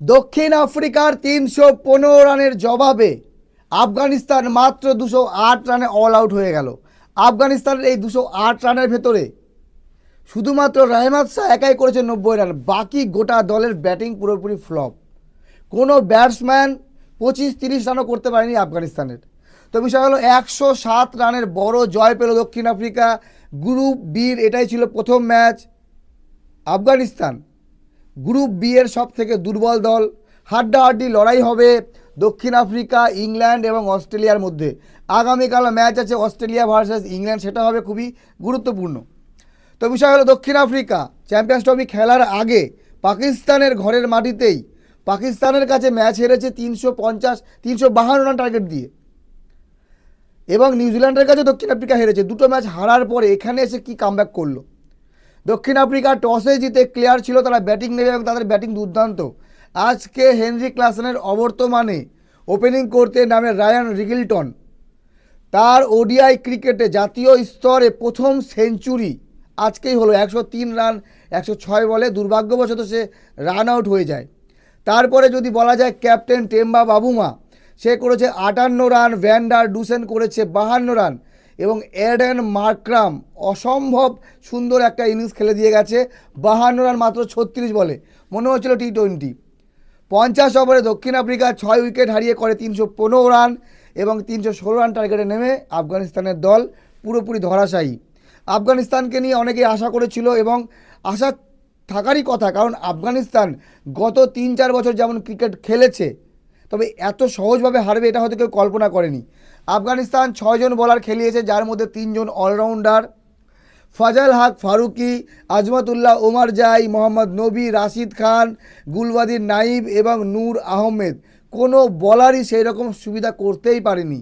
দক্ষিণ আফ্রিকার তিনশো পনেরো রানের জবাবে আফগানিস্তান মাত্র দুশো আট রানে অল আউট হয়ে গেল। আফগানিস্তানের এই দুশো আট রানের ভেতরে শুধুমাত্র রাহমাত শাহ একাই করেছে নব্বই রান, বাকি গোটা দলের ব্যাটিং পুরোপুরি ফ্লপ। কোনো ব্যাটসম্যান পঁচিশ তিরিশ রানও করতে পারেনি আফগানিস্তানের। তো বিষয় হলো একশো সাত রানের বড় জয় পেল দক্ষিণ আফ্রিকা। গ্রুপ বির এটাই ছিল প্রথম ম্যাচ আফগানিস্তান। গ্রুপ বি এর সব থেকে দুর্বল দল। হাড্ডাহাড্ডি লড়াই হবে দক্ষিণ আফ্রিকা, ইংল্যান্ড এবং অস্ট্রেলিয়ার মধ্যে। আগামীকাল ম্যাচ আছে অস্ট্রেলিয়া ভার্সেস ইংল্যান্ড, সেটা হবে খুবই গুরুত্বপূর্ণ। তো বিষয় হলো দক্ষিণ আফ্রিকা, চ্যাম্পিয়ন্স ট্রফি খেলার আগে পাকিস্তানের ঘরের মাটিতেই পাকিস্তানের কাছে ম্যাচ হেরেছে তিনশো পঞ্চাশ, তিনশো বাহান্ন রান টার্গেট দিয়ে। এবং নিউজিল্যান্ডের কাছে দক্ষিণ আফ্রিকা হেরেছে। দুটো ম্যাচ হারার পরে এখানে এসে কি কামব্যাক করল? দক্ষিণ আফ্রিকা টসে জিতে ক্লিয়ার ছিল তারা ব্যাটিং নেবে এবং তাদের ব্যাটিং দুর্দান্ত। আজকে হেনরি ক্লাসনের অবর্তমানে ওপেনিং করতে নামে রায়ান রিগিলটন। তার ওডিআই ক্রিকেটে জাতীয় স্তরে প্রথম সেঞ্চুরি আজকেই হলো একশো তিন রান, একশো ছয় বলে। দুর্ভাগ্যবশত সে রান আউট হয়ে যায়। তারপরে যদি বলা যায় ক্যাপ্টেন টেম্বা বাবুমা, সে করেছে আটান্ন রান ভ্যান্ডার ডুসেন করেছে বাহান্ন রান। এবং এডেন মার্ক্রাম অসম্ভব সুন্দর একটা ইনিংস খেলে দিয়ে গেছে। বাহান্ন রান মাত্র ছত্রিশ বলে। মনে হচ্ছিল টি টোয়েন্টি পঞ্চাশ ওভারে দক্ষিণ আফ্রিকা ছয় উইকেট হারিয়ে করে তিনশো পনেরো রান এবং তিনশো ষোলো রান টার্গেটে নেমে আফগানিস্তানের দল পুরোপুরি ধরাশায়ী। আফগানিস্তানকে নিয়ে অনেকেই আশা করেছিল এবং আশা থাকারই কথা, কারণ আফগানিস্তান গত তিন চার বছর যেমন ক্রিকেট খেলেছে, তবে এত সহজভাবে হারবে এটা হয়তো কেউ কল্পনা করেনি। আফগানিস্তান ছয়জন বলার খেলিয়েছে, যার মধ্যে তিনজন অলরাউন্ডার ফাজাল হক ফারুকি আজমতুল্লাহ ওমর জাই, মোহাম্মদ নবী রাশিদ খান গুলবাদির নাইব এবং নূর আহমেদ। কোনো বলারই সেই রকম সুবিধা করতেই পারেনি।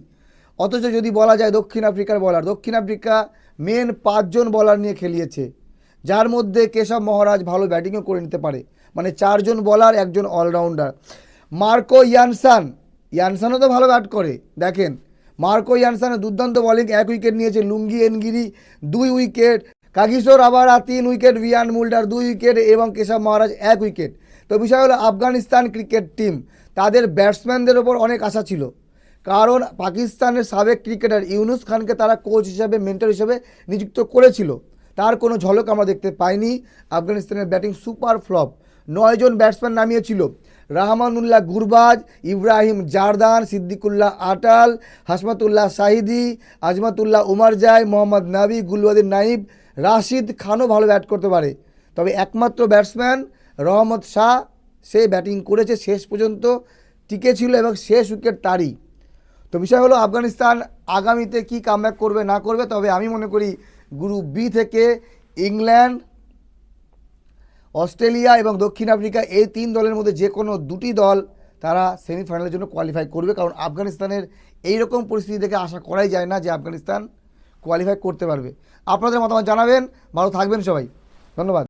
অথচ যদি বলা যায় দক্ষিণ আফ্রিকার বলার দক্ষিণ আফ্রিকা মেন পাঁচজন বলার নিয়ে খেলিয়েছে, যার মধ্যে কেশব মহারাজ ভালো ব্যাটিংও করে নিতে পারে। মানে চারজন বলার একজন অলরাউন্ডার মার্কো ইয়ানসান, ইয়ানসানও তো ভালো ব্যাট করে। দেখেন মার্কো ইয়ানসানের দুর্দান্ত বলিং, এক উইকেট নিয়েছে লুঙ্গি এনগিরি, দুই উইকেট। কাগিসোর আবার তিন উইকেট ভিয়ান মুল্ডার দুই উইকেট এবং কেশব মহারাজ এক উইকেট। তো বিষয় হলো আফগানিস্তান ক্রিকেট টিম, তাদের ব্যাটসম্যানদের ওপর অনেক আশা ছিল। কারণ পাকিস্তানের সাবেক ক্রিকেটার ইউনুস খানকে তারা কোচ হিসাবে, মেন্টর হিসাবে নিযুক্ত করেছিল। তার কোনো ঝলক আমরা দেখতে পাইনি। আফগানিস্তানের ব্যাটিং সুপার ফ্লপ। নয়জন ব্যাটসম্যান নামিয়েছিল। রাহমানুল্লাহ গুরবাজ, ইব্রাহিম জারদান, সিদ্দিকুল্লাহ আটাল, হাসমাতুল্লাহ সাহিদি আজমাতুল্লাহ উমার জাই মোহাম্মদ নাবি গুলওয়াদিন নাইব রাশিদ খানও ভালো ব্যাট করতে পারে। তবে একমাত্র ব্যাটসম্যান রহমত শাহ, সে ব্যাটিং করেছে শেষ পর্যন্ত, টিকে ছিল এবং শেষ উইকেট তারই। তো বিষয় হলো, আফগানিস্তান আগামীতে কি কামব্যাক করবে, না করবে? তবে আমি মনে করি, গ্রুপ বি থেকে ইংল্যান্ড অস্ট্রেলিয়া এবং দক্ষিণ আফ্রিকা এই তিন দলের মধ্যে যে কোনো দুটি দল তারা সেমিফাইনালের জন্য কোয়ালিফাই করবে। কারণ আফগানিস্তানের এই রকম পরিস্থিতি দেখে আশা করাই যায় না যে আফগানিস্তান কোয়ালিফাই করতে পারবে। আপনাদের মতামত জানাবেন। ভালো থাকবেন সবাই। ধন্যবাদ।